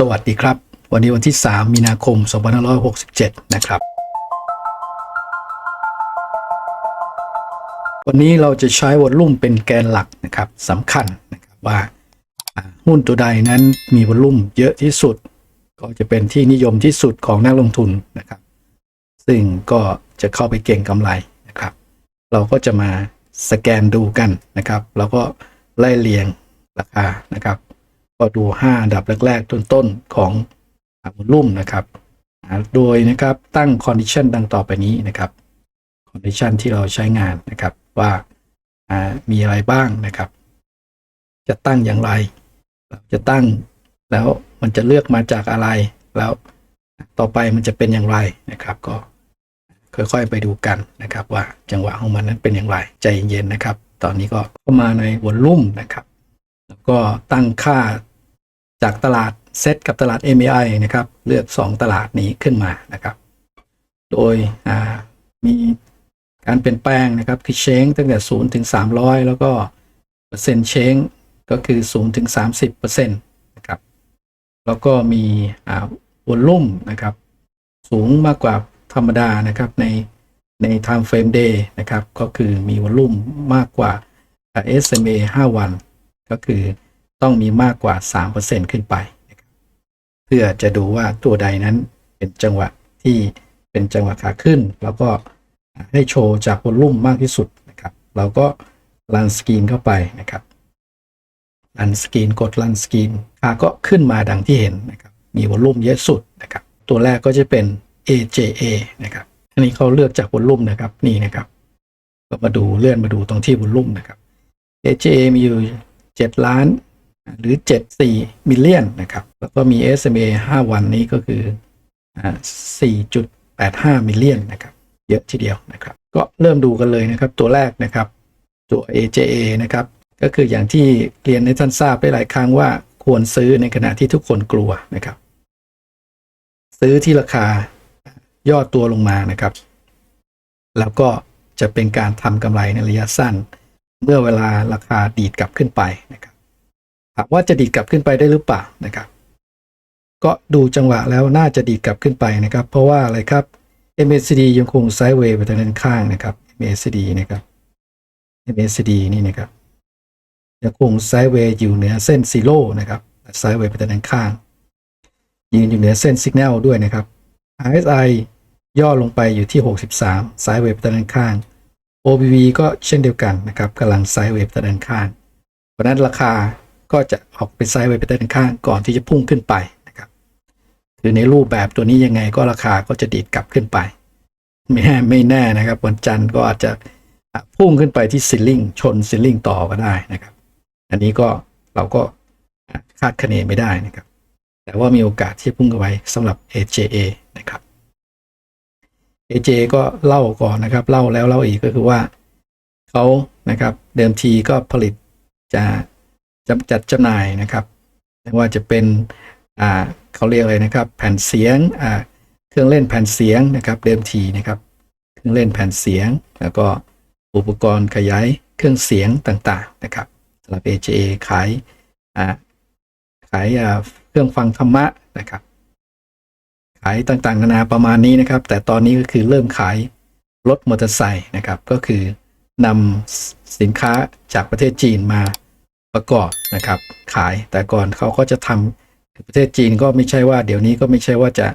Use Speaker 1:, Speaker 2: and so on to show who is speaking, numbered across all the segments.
Speaker 1: สวัสดีครับ วันนี้วันที่ 3 มีนาคม 2567 นะครับ วันนี้เราจะใช้วอลลุ่มเป็นแกนหลักนะครับสำคัญนะครับว่าหุ้นตัวใดนั้นมีวอลลุ่มเยอะที่สุด ก็จะเป็นที่นิยมที่สุดของนักลงทุนนะครับ ซึ่งก็จะเข้าไปเก่งกำไรนะครับ เราก็จะมาสแกนดูกันนะครับ แล้วก็ไล่เรียงราคานะครับ ก็ดู 5 อันดับแรก ๆ ต้น ๆ ของวอลลุ่มนะครับโดยนะครับตั้งคอนดิชันดังต่อไปนี้นะครับคอนดิชันที่เราใช้งานนะครับว่ามีอะไรบ้างนะครับ จะตั้งอย่างไร จะตั้งแล้วมันจะเลือกมาจากอะไร แล้วต่อไปมันจะเป็นอย่างไรนะครับ ก็ค่อยๆไปดูกันนะครับ ว่าจังหวะของมันนั้นเป็นอย่างไร ใจเย็นๆนะครับ ตอนนี้ก็เข้ามาในวอลุ่มนะครับ แล้วก็ตั้งค่าจากตลาดเซตกับตลาด MAI นะครับ เลือก 2 ตลาดนี้ขึ้นมานะครับ โดยมีการเปลี่ยนแปลงนะครับ คือเช้งตั้งแต่ 0 ถึง 300 แล้วก็เปอร์เซ็นต์เช้งก็คือ 0 ถึง 30เปอร์เซ็นต์นะครับ แล้วก็มีอ่าวอลลุ่มนะครับ สูงมากกว่าธรรมดานะครับในใน time frame day นะครับ ก็คือมีวอลลุ่มมากกว่าอ่า SMA 5 วัน ก็คือต้องมีมากกว่า 3%ขึ้นไปนะครับเพื่อจะดูว่าตัวใดนั้นเป็นจังหวะที่เป็นจังหวะขาขึ้น แล้วก็ให้โชว์จากวอลลุ่มมากที่สุดนะครับเราก็รันสกรีนเข้าไปนะครับรันสกรีนกดรันสกรีนขาก็ขึ้นมาดังที่เห็นนะครับมีวอลลุ่มเยอะสุดนะครับตัวแรกก็จะเป็น AJA นะครับอันนี้เขาเลือกจากวอลลุ่มนะครับนี่นะครับก็มาดูเลื่อนมาดูตรงที่วอลลุ่มนะครับ AJA มีอยู่ 7 ล้าน หรือ 74 มิลเลียนนะครับ แล้วก็มี SMA 5 วันนี้ก็คืออ่า4.85 มิลเลียนนะครับ เยอะทีเดียวนะครับ ก็เริ่มดูกันเลยนะครับ ตัวแรกนะครับ ตัว AJA นะครับ ก็คืออย่างที่เรียนให้ท่านทราบไปหลายครั้งว่าควรซื้อในขณะที่ทุกคนกลัวนะครับ ซื้อที่ราคาย่อตัวลงมานะครับ แล้วก็จะเป็นการทำกำไรในระยะสั้น เมื่อเวลาราคาดีดกลับขึ้นไปนะครับถามว่าจะดีดกลับขึ้นไปได้หรือเปล่านะครับ ก็ดูจังหวะแล้วน่าจะดีดกลับขึ้นไปนะครับ เพราะว่าอะไรครับ MACD ยังคงไซด์เวย์ไปทางด้านข้างนะครับ MACD นะครับ MACD นี่นะครับยังคงไซด์เวย์อยู่เหนือเส้นซีโร่นะครับไซด์เวย์ไปทางด้านข้าง ยืนอยู่เหนือเส้นสัญญาณด้วยนะครับ RSI ย่อลงไปอยู่ที่ 63ไซด์เวย์ไปทางด้านข้าง OBV ก็เช่นเดียวกันนะครับกำลังไซด์เวย์ไปด้านข้าง เพราะนั้นราคาก็จะออกเป็นไซด์เวย์ไปด้านข้างก่อนที่จะพุ่งขึ้นไปนะครับคือในรูปแบบตัวนี้ยังไงก็ราคาก็จะดีดกลับขึ้นไป ไม่แน่ไม่แน่นะครับ วันจันทร์ก็อาจจะพุ่งขึ้นไปที่ซิลลิงชนซิลลิงต่อก็ได้นะครับ อันนี้ก็เราก็คาดคะเนไม่ได้นะครับ แต่ว่ามีโอกาสที่จะพุ่งขึ้นไปสำหรับ AJA นะครับ AJ ก็เล่าก่อนนะครับ เล่าแล้วเล่าอีกก็คือว่าเขานะครับเดิมทีก็ผลิตจะจำจัดจำหน่ายนะครับไม่ว่าจะเป็นอ่าเขาเรียกอะไรนะครับ แผ่นเสียงอ่าเครื่องเล่นแผ่นเสียงนะครับ เดิมทีนะครับ เครื่องเล่นแผ่นเสียง แล้วก็อุปกรณ์ขยายเครื่องเสียงต่างๆนะครับสำหรับ AJA ขายอ่าขายอ่าเครื่องฟังธรรมะนะครับายต่างๆ นานาประมาณนี้นะครับ แต่ตอนนี้ก็คือเริ่มขายรถมอเตอร์ไซค์นะครับ ก็คือนำสินค้าจากประเทศจีนมาประกอบนะครับ ขายแต่ก่อนเขาก็จะทำประเทศจีนก็ไม่ใช่ว่า เดี๋ยวนี้ก็ไม่ใช่ว่าจะ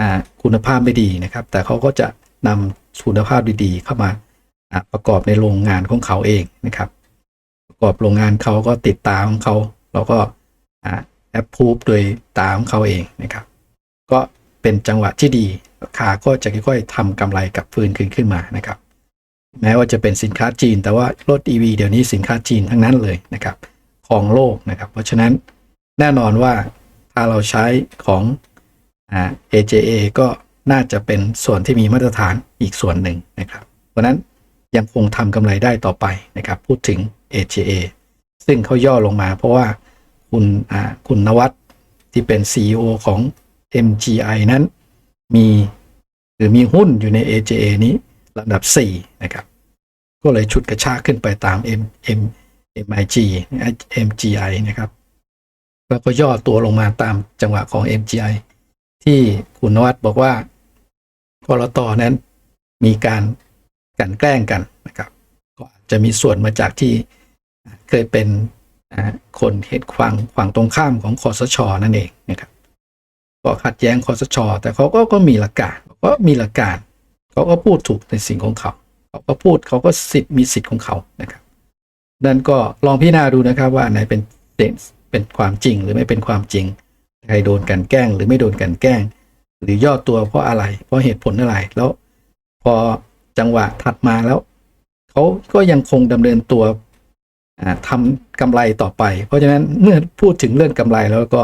Speaker 1: อ่าคุณภาพไม่ดีนะครับ แต่เขาก็จะนำคุณภาพดีๆ เข้ามาาประกอบในโรงงานของเขาเองนะครับ ประกอบโรงงานเขาก็ติดตาของเขา แล้วก็อ่าแอปพูฟโดยตาของเขาเองนะครับ ก็ เป็นจังหวะที่ดีราก็จะค่อยๆทำกำไรกับฟื้นขึ้นขึ้นมานะครับ แม้ว่าจะเป็นสินค้าจีน แต่ว่ารถ EV เดี๋ยวนี้สินค้าจีนทั้งนั้นเลยนะครับ ของโลกนะครับ เพราะฉะนั้นแน่นอนว่าถ้าเราใช้ของอ AJA ก็น่าจะเป็นส่วนที่มีมาตรฐานอีกส่วนหนึ่งนะครับ เพราะนั้นยังคงทำกำไรได้ต่อไปนะครับ พูดถึง AJA ซึ่งเขาย่อลงมาเพราะว่าคุณคุณนวัตที่เป็น CEO ของ MGI นั้น มีหรือมีหุ้นอยู่ใน AJA นี้ลำดับ 4 นะครับ ก็เลยชุดกระชากขึ้นไปตาม M M MIG MGI นะครับ แล้วก็ย่อตัวลงมาตามจังหวะของ MGI ที่คุณนวัดบอกว่ากรตนั้นมีการกันแกล้งกันนะครับ ก็อาจจะมีส่วนมาจากที่เคยเป็นคนเหตุฝั่งฝั่งตรงข้ามของคอสช นั่นเองนะครับ ก็ขัดแย้งคอสช แต่เขาก็ก็มีหลักการก็มีหลักการเขาก็พูดถูกในสิ่งของเขาเขาก็พูดเขาก็สิทธิ์มีสิทธิ์ของเขานะครับนั่นก็ลองพิจารณาดูนะครับว่าไหนเป็นเป็นเป็นความจริงหรือไม่เป็นความจริงใครโดนกันแกล้ง หรือไม่โดนกันแกล้ง หรือย่อตัวเพราะอะไร เพราะเหตุผลอะไรแล้ว พอจังหวะถัดมาแล้วเขาก็ยังคงดำเนินตัวอ่าทำกำไรต่อไป เพราะฉะนั้นเมื่อพูดถึงเรื่องกำไรแล้วก็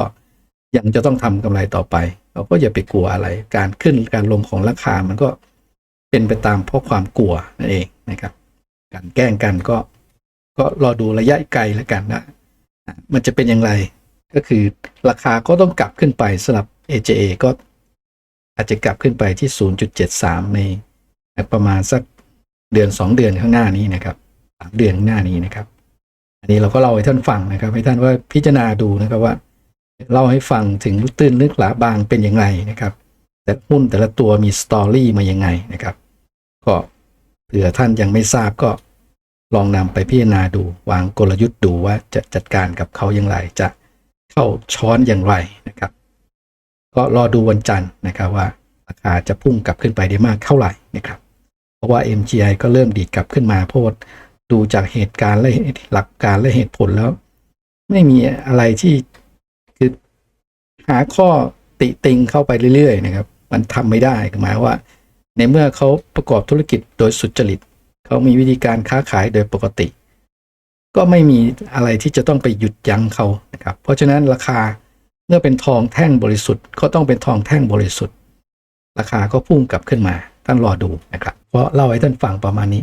Speaker 1: ยังจะต้องทำกำไรต่อไป เราก็อย่าไปกลัวอะไร การขึ้นการลงของราคามันก็เป็นไปตามเพราะความกลัวนั่นเองนะครับ การแกล้งกันก็ ก็รอดูระยะไกลแล้วกันนะมันจะเป็นอย่างไรก็คือราคาก็ต้องกลับขึ้นไปสำหรับ AJA ก็อาจจะกลับขึ้นไปที่ 0.73 ในประมาณสักเดือน 2 เดือนข้างหน้านี้นะครับเดือนข้างหน้านี้นะครับ อันนี้เราก็เล่าให้ท่านฟังนะครับ ให้ท่านว่าพิจารณาดูนะครับว่า เล่าให้ฟังถึงลึกตื้นลึกหลาบางเป็นย่างไรนะครับ แต่หุ้นแต่ละตัวมีสตอรี่มายังไงนะครับ ก็เผื่อท่านยังไม่ทราบก็ลองนำไปพิจารณาดูวางกลยุทธ์ดูว่าจะจัดการกับเขาอย่างไร จะเข้าช้อนอย่างไรนะครับ ก็รอดูวันจันทร์นะครับว่าราคาจะพุ่งกลับขึ้นไปได้มากเท่าไหร่นะครับ เพราะว่า MGI ก็เริ่มดีดกลับขึ้นมาเพราะว่าดูจากเหตุการณ์และหลักการและเหตุผลแล้ว ไม่มีอะไรที่ หาข้อติติงเข้าไปเรื่อยๆนะครับ มันทำไม่ได้หมายว่า ในเมื่อเขาประกอบธุรกิจโดยสุจริตเขามีวิธีการค้าขายโดยปกติ ก็ไม่มีอะไรที่จะต้องไปหยุดยั้งเขานะครับ เพราะฉะนั้นราคาเมื่อเป็นทองแท่งบริสุทธิ์ก็ต้องเป็นทองแท่งบริสุทธิ์ ราคาก็พุ่งกลับขึ้นมาท่านรอดูนะครับ เพราะเล่าให้ท่านฟังประมาณนี้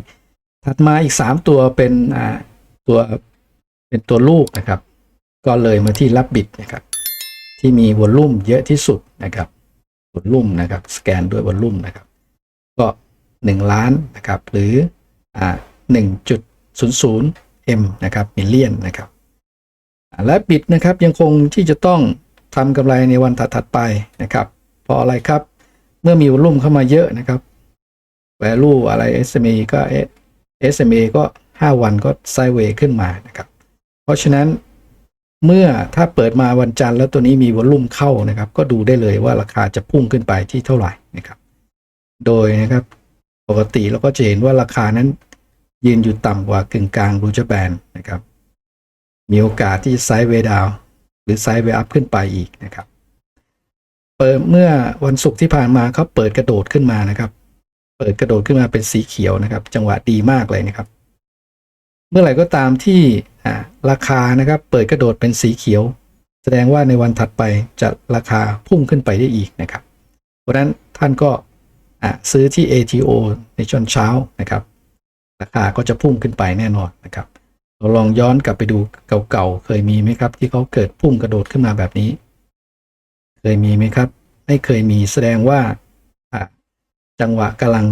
Speaker 1: ถัดมาอีก 3 ตัวเป็นตัวเป็นตัวลูกนะครับ ก็เลยมาที่รับบิดนะครับ ที่มีวอลลุ่มเยอะที่สุดนะครับวอลลุ่มนะครับสแกนด้วยวอลลุ่มนะครับ ก็ 1 ล้านนะครับหรืออ่า1.00 M นะครับมิลเลียนนะครับและบิดนะครับยังคงที่จะต้องทำกำไรในวันถัดๆไปนะครับเพราะอะไรครับเมื่อมีวอลลุ่มเข้ามาเยอะนะครับ value อะไร SMA ก็ SMA ก็ 5 วันก็ไซเวย์ขึ้นมานะครับ เพราะฉะนั้น เมื่อถ้าเปิดมาวันจันทร์แล้วตัวนี้มีวอลลุ่มเข้านะครับ ก็ดูได้เลยว่าราคาจะพุ่งขึ้นไปที่เท่าไหร่นะครับ โดยนะครับปกติเราก็จะเห็นว่าราคานั้นยืนอยู่ต่ำกว่ากึ่งกลางรูจแบนนะครับ มีโอกาสที่ไซด์เวดาวหรือไซด์เวอัพขึ้นไปอีกนะครับ เปิดเมื่อวันศุกร์ที่ผ่านมาเขาเปิดกระโดดขึ้นมานะครับ เปิดกระโดดขึ้นมาเป็นสีเขียวนะครับ จังหวะดีมากเลยนะครับ เมื่อไหร่ก็ตามที่ ราคานะครับเปิดกระโดดเป็นสีเขียว แสดงว่าในวันถัดไปจะราคาพุ่งขึ้นไปได้อีกนะครับ เพราะนั้นท่านก็ซื้อที่ ATO ในช่วงเช้านะครับ ราคาก็จะพุ่งขึ้นไปแน่นอนนะครับเราลองย้อนกลับไปดูเก่าๆ เคยมีไหมครับ ที่เขาเกิดพุ่งกระโดดขึ้นมาแบบนี้ เคยมีไหมครับ ไม่เคยมีแสดงว่าจังหวะกำลัง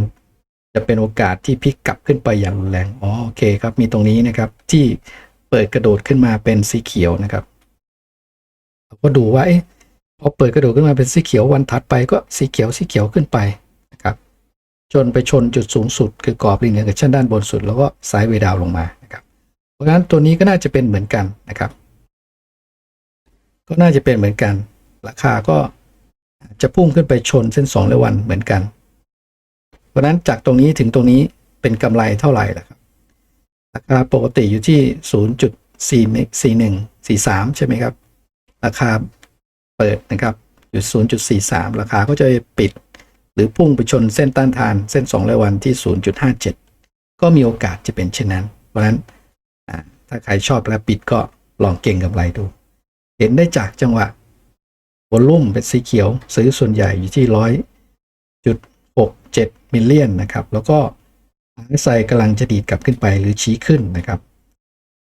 Speaker 1: จะเป็นโอกาสที่พลิกกลับขึ้นไปอย่างรุนแรง อ๋อโอเคครับ มีตรงนี้นะครับที่ เปิดกระโดดขึ้นมาเป็นสีเขียวนะครับเราก็ดูว่าเอ๊ะพอเปิดกระโดดขึ้นมาเป็นสีเขียววันถัดไปก็สีเขียวสีเขียวขึ้นไปนะครับจนไปชนจุดสูงสุด คือกรอบลิเนียร์กับชั้นด้านบนสุด แล้วก็ไซด์เวดาวลงมานะครับเพราะฉะนั้นตัวนี้ก็น่าจะเป็นเหมือนกันนะครับ ก็น่าจะเป็นเหมือนกัน ราคาก็จะพุ่งขึ้นไปชนเส้น2และวันเหมือนกัน เพราะฉะนั้นจากตรงนี้ถึงตรงนี้เป็นกำไรเท่าไหร่ล่ะครับ ราคาปกติอยู่ที่ 0.4143 ใช่ไหมครับ ราคาเปิดนะครับอยู่ 0.43 ราคาก็จะปิด หรือพุ่งไปชนเส้นต้านทานเส้น2รายวันที่ 0.57 ก็มีโอกาสจะเป็นเช่นนั้น เพราะฉะนั้นถ้าใครชอบและปิดก็ลองเก่งกำไรดู เห็นได้จากจังหวะวอลุ่มเป็นสีเขียว ซื้อส่วนใหญ่อยู่ที่ร้อยจุดหกเจ็ดมิลเลียนนะครับ แล้วก็ อาไซกำลังจะดีดกลับขึ้นไปหรือชี้ขึ้นนะครับ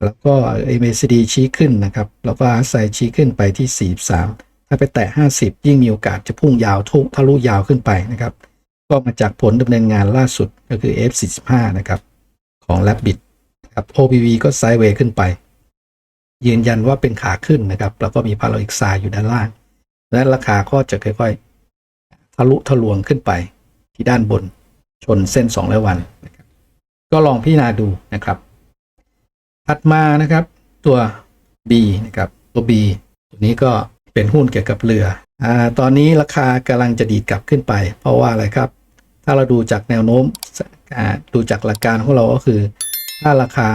Speaker 1: แล้วก็ MACD ชี้ขึ้นนะครับ แล้วก็อาไซชี้ขึ้นไปที่ 43 ถ้าไปแตะ 50 ยิ่งมีโอกาสจะพุ่งยาวทุกทะลุยาวขึ้นไปนะครับ ก็มาจากผลดำเนินงานล่าสุดก็คือ F45 นะครับ ของ Rabbit นะครับ OPV ก็ไซด์เวย์ขึ้นไป ยืนยันว่าเป็นขาขึ้นนะครับ แล้วก็มีพาราอิกซายอยู่ด้านล่าง และราคาก็จะค่อยๆทะลุทะลวงขึ้นไปที่ด้านบนชนเส้น2ร้อยวัน ก็ลองพิจารณาดูนะครับ ถัดมานะครับ ตัว B นะครับตัว B ตัวนี้ก็เป็นหุ้นเกี่ยวกับเรืออ่าตอนนี้ราคากำลังจะดีดกลับขึ้นไป เพราะว่าอะไรครับ ถ้าเราดูจากแนวโน้มอ่าดูจากหลักการของเราก็คือ ถ้าราคา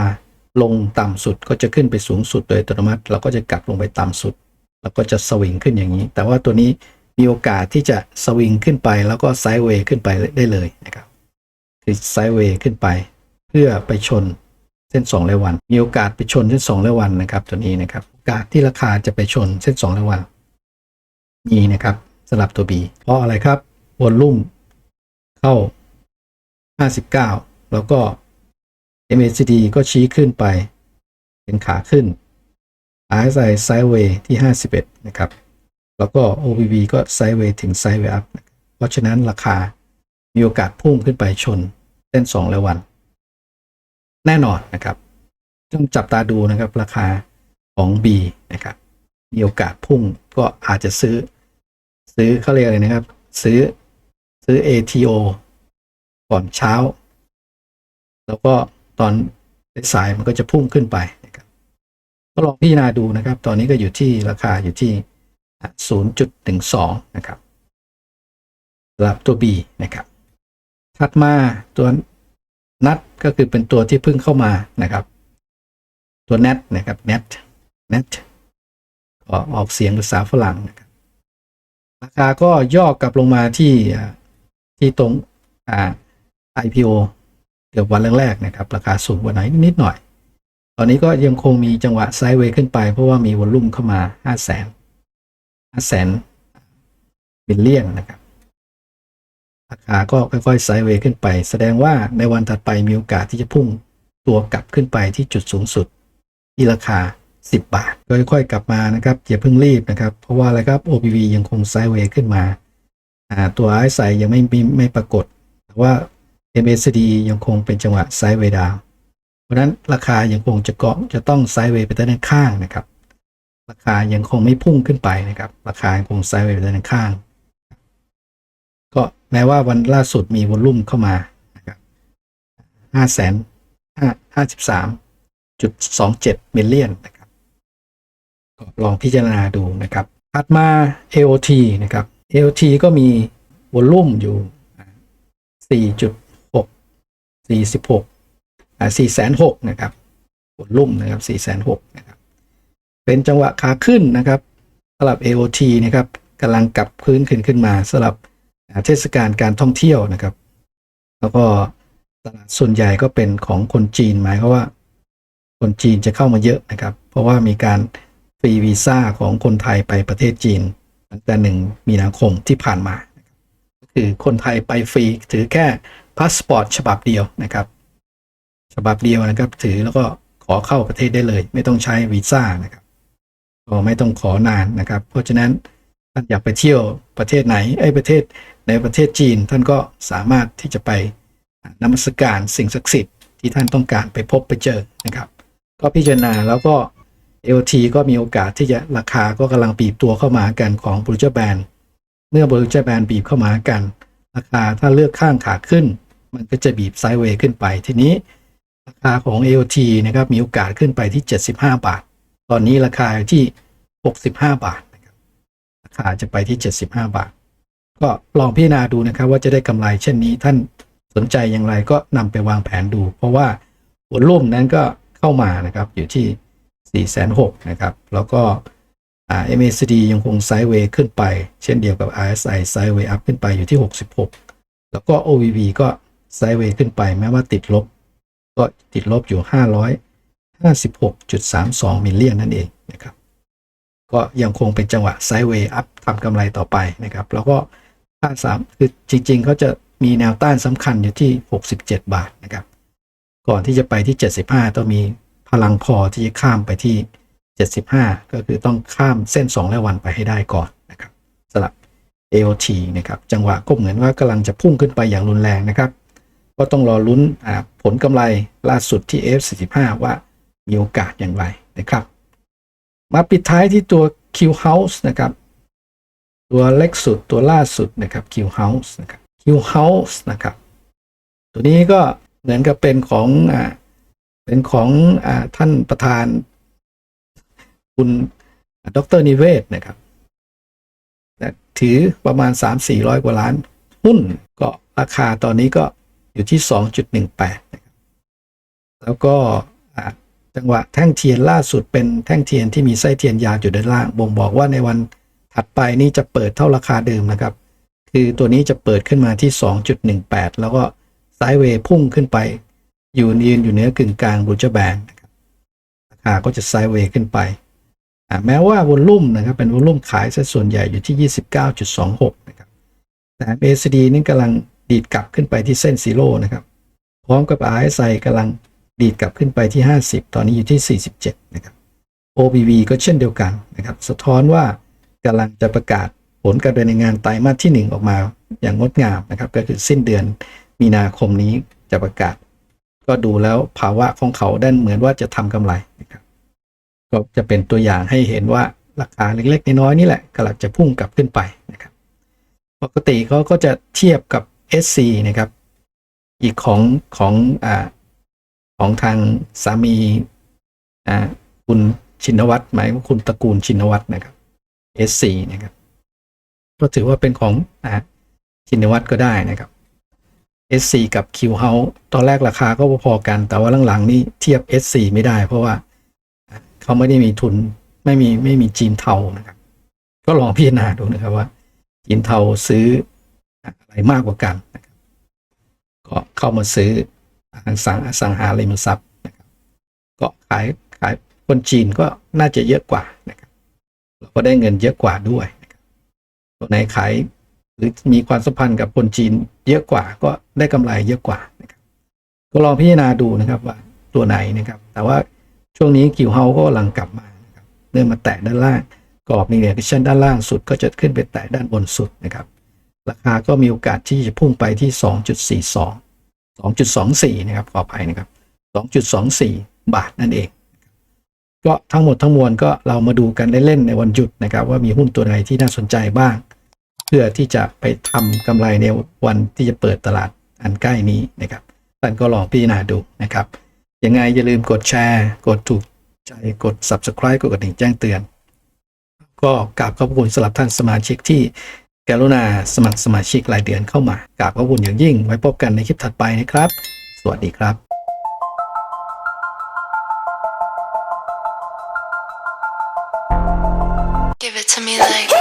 Speaker 1: ลงต่ำสุดก็จะขึ้นไปสูงสุดโดยอัตโนมัติ เราก็จะกลับลงไปต่ำสุด แล้วก็จะสวิงขึ้นอย่างนี้ แต่ว่าตัวนี้มีโอกาสที่จะสวิงขึ้นไปแล้วก็ไซด์เวย์ขึ้นไปได้เลยนะครับคือไซด์เวย์ขึ้นไป เพื่อไปชนเส้น2รายวัน มีโอกาสไปชนเส้น2รายวันนะครับตัวนี้นะครับโอกาสที่ราคาจะไปชนเส้น2รายวันมีนะครับสำหรับตัว B เพราะอะไรครับวอลลุ่มเข้า 59 แล้วก็ MACD ก็ชี้ขึ้นไป เป็นขาขึ้น RSI Sideway ที่ 51 นะครับ แล้วก็ OBV ก็ Sideway ถึง Sideway Up นะครับเพราะฉะนั้นราคามีโอกาสพุ่งขึ้นไปชนเส้น2แลวัน แน่นอนนะครับต้องจับตาดูนะครับราคาของ B นะครับมีโอกาสพุ่งก็อาจจะซื้อ ซื้อเขาเรียกอะไรนะครับ ซื้อซื้อ ATO ก่อนเช้า แล้วก็ตอนสายมันก็จะพุ่งขึ้นไปนะครับก็ลองพิจารณาดูนะครับ ตอนนี้ก็อยู่ที่ราคาอยู่ที่ 0.12 นะครับสำหรับตัว B นะครับถัดมาตัว นัดก็คือเป็นตัวที่เพิ่งเข้ามานะครับ ตัว net นะครับ net net ก็ออกเสียงภาษาฝรั่งนะครับราคาก็ย่อกลับลงมาที่ที่ตรงอ่า IPO เกือบวันแรกๆนะครับ ราคาสูงกว่าไหนนิดหน่อย ตอนนี้ก็ยังคงมีจังหวะไซด์เวย์ขึ้นไป เพราะว่ามีวอลลุ่มเข้ามา 5 0 0 0 0 0 5 0 0 0 0บิลเลียนนะครับ ราคาก็ค่อยๆไซด์เวย์ขึ้นไป แสดงว่าในวันถัดไปมีโอกาสที่จะพุ่งตัวกลับขึ้นไปที่จุดสูงสุด ที่ราคา 10 บาท ค่อยๆกลับมานะครับอย่าเพิ่งรีบนะครับ เพราะว่าอะไรครับ OPV ยังคงไซด์เวย์ขึ้นมาอ่าตัว RSI ยังไม่มีไม่ปรากฏ แต่ว่า MACD ยังคงเป็นจังหวะไซด์เวย์ดาวเพราะนั้นราคายังคงจะเกาะจะต้องไซด์เวย์ไปด้านข้างนะครับ ราคายังคงไม่พุ่งขึ้นไปนะครับ ราคายังคงไซด์เวย์ไปด้านข้าง ก็แม้ว่าวันล่าสุดมีวอลลุ่มเข้ามานะครับห้าแสนห้าห้าสิบสามจุดสองเจ็ดมิลเลียนนะครับก็ลองพิจารณาดูนะครับถัดมา AOT นะครับ AOT ก็มีวอลลุ่มอยู่ 4.6 46อ่า406นะครับวอลลุ่มนะครับ406นะครับ เป็นจังหวะขาขึ้นนะครับสำหรับ AOT นะครับกำลังกลับพื้นขึ้นขึ้นมาสำหรับ เทศกาลการท่องเที่ยวนะครับ แล้วก็ตลาดส่วนใหญ่ก็เป็นของคนจีนหมายความว่า คนจีนจะเข้ามาเยอะนะครับ เพราะว่ามีการฟรีวีซ่าของคนไทยไปประเทศจีนตั้งแต่หนึ่งมีนาคมที่ผ่านมาคือคนไทยไปฟรีถือแค่พาสปอร์ตฉบับเดียวนะครับ ฉบับเดียวนะครับถือแล้วก็ขอเข้าประเทศได้เลย ไม่ต้องใช้วีซ่านะครับก็ไม่ต้องขอนานนะครับ เพราะฉะนั้นท่านอยากไปเที่ยวประเทศไหนไอ้ประเทศ ในประเทศจีนท่านก็สามารถที่จะไปนมัสการสิ่งศักดิ์สิทธิ์ที่ท่านต้องการไปพบไปเจอนะครับ ก็พิจารณาแล้วก็ LT ก็มีโอกาสที่จะราคาก็กำลังบีบตัวเข้ามากันของบรูเจแบนเมื่อบรูเจแบนบีบเข้ามากัน ราคาถ้าเลือกข้างขาขึ้น มันก็จะบีบไซด์เวย์ขึ้นไปทีนี้ ราคาของ AOT นะครับมีโอกาสขึ้นไปที่ 75 บาท ตอนนี้ราคาที่ 65 บาทนะครับราคาจะไปที่ 75 บาท ก็ลองพิจารณาดูนะครับ ว่าจะได้กำไรเช่นนี้ท่านสนใจอย่างไรก็นำไปวางแผนดู เพราะว่าหัวลุ่มนั้นก็เข้ามานะครับอยู่ที่ 4 6 0 0 0นะครับ แล้วก็ MACD ยังคงไซด์เวย์ขึ้นไป เช่นเดียวกับ RSI ไซด์เวย์อัพขึ้นไปอยู่ที่ 66 แล้วก็ OVV ก็ไซด์เวย์ขึ้นไปแม้ว่าติดลบ ก็ติดลบอยู่ 556.32 มิลเลียนนั่นเองนะครับ ก็ยังคงเป็นจังหวะไซด์เวย์อัพทำกำไรต่อไปนะครับ แล้วก็ ค่าสามคือจริงๆเขาจะมีแนวต้านสำคัญอยู่ที่ 67 บาทนะครับ ก่อนที่จะไปที่ 75 ต้องมีพลังพอที่จะข้ามไปที่ 75 ก็คือต้องข้ามเส้น 2 และวันไปให้ได้ก่อนนะครับสำหรับ AOT นะครับจังหวะก็เหมือนว่ากำลังจะพุ่งขึ้นไปอย่างรุนแรงนะครับ ก็ต้องรอลุ้นผลกำไรล่าสุดที่ F45 ว่ามีโอกาสอย่างไรนะครับ มาปิดท้ายที่ตัว Q House นะครับ ตัวเล็กสุดตัวล่าสุดนะครับ Q House นะครับ Q House นะครับ ตัวนี้ก็เหมือนกับเป็นของอ่าเป็นของอ่าท่านประธาน คุณดรนิเวศนะครับถือประมาณ 3-400 กว่าล้าน หุ้นก็ราคาตอนนี้ก็อยู่ที่ 2.18นะครับแล้วก็จังหวะแท่งเทียนล่าสุดเป็นแท่งเทียนที่มีไส้เทียนยาวอยู่ด้านล่างบ่งบอกว่าในวัน ถัดไปนี่จะเปิดเท่าราคาเดิมนะครับ คือตัวนี้จะเปิดขึ้นมาที่ 2.18 แล้วก็ไซด์เวย์พุ่งขึ้นไป อยู่ยืนอยู่เหนือกึ่งกลางบูจแบนนะครับราคาก็จะไซด์เวย์ขึ้นไป แม้ว่าวอลลุ่มนะครับเป็นวอลลุ่มขายซะส่วนใหญ่อยู่ที่ 29.26 นะครับ แต่ ACD นี่กำลังดีดกลับขึ้นไปที่เส้นซีโร่นะครับ พร้อมกับ RSI กำลังดีดกลับขึ้นไปที่ 50 ตอนนี้อยู่ที่ 47 นะครับ OBV ก็เช่นเดียวกันนะครับ สะท้อนว่า กำลังจะประกาศผลการดำเนินงานไตรมาสที่ 1 ออกมาอย่างงดงามนะครับ ก็คือสิ้นเดือนมีนาคมนี้จะประกาศ ก็ดูแล้วภาวะของเขาด้านเหมือนว่าจะทำกำไรนะครับก็จะเป็นตัวอย่างให้เห็นว่าราคาเล็กๆน้อยๆนี่แหละกำลังจะพุ่งกลับขึ้นไปนะครับปกติเขาก็จะเทียบกับ SC นะครับ อีกของของอ่าของทางสามีอ่าคุณชินวัตรหมายว่าคุณตระกูลชินวัตรนะครับ SC นะครับก็ถือว่าเป็นของอ่าชินวัตรก็ได้นะครับ SC กับ Q House ตอนแรกราคาก็พอๆกัน แต่ว่าหลังๆนี่เทียบ SC ไม่ได้ เพราะว่าเขาไม่ได้มีทุนไม่มีไม่มีจีนเทานะครับ ก็ลองพิจารณาดูนะครับว่า จีนเทาซื้ออะไรมากกว่ากันนะครับก็เข้ามาซื้ออสังอสังหาริมทรัพย์นะครับก็ขายขายคนจีนก็น่าจะเยอะกว่านะครับ เราก็ได้เงินเยอะกว่าด้วยตัวไหนขายหรือมีความสัมพันธ์กับคนจีนเยอะกว่าก็ได้กำไรเยอะกว่านะครับก็ลองพิจารณาดูนะครับว่าตัวไหนนะครับ แต่ว่าช่วงนี้คิวเฮาก็กำลังกลับมานะครับเริ่มมาแตะด้านล่างกรอบนี่เนี่ยเช่นด้านล่างสุดก็จะขึ้นไปแตะด้านบนสุดนะครับ ราคาก็มีโอกาสที่จะพุ่งไปที่ 2.42 2.24 นะครับขออภัยนะครับ 2.24 บาทนั่นเอง ก็ทั้งหมดทั้งมวลก็เรามาดูกันเล่นๆในวันหยุดนะครับ ว่ามีหุ้นตัวไหนที่น่าสนใจบ้าง เพื่อที่จะไปทำกำไรในวันที่จะเปิดตลาดอันใกล้นี้นะครับท่านก็ลองพิจารณาดูนะครับยังไงอย่าลืมกดแชร์ กดถูกใจกด subscribe กดกระดิ่งแจ้งเตือน ก็กราบขอบคุณสำหรับท่านสมาชิกที่กรุณาสมัครสมาชิกรายเดือนเข้ามากราบขอบคุณอย่างยิ่ง ไว้พบกันในคลิปถัดไปนะครับ สวัสดีครับ
Speaker 2: to me like.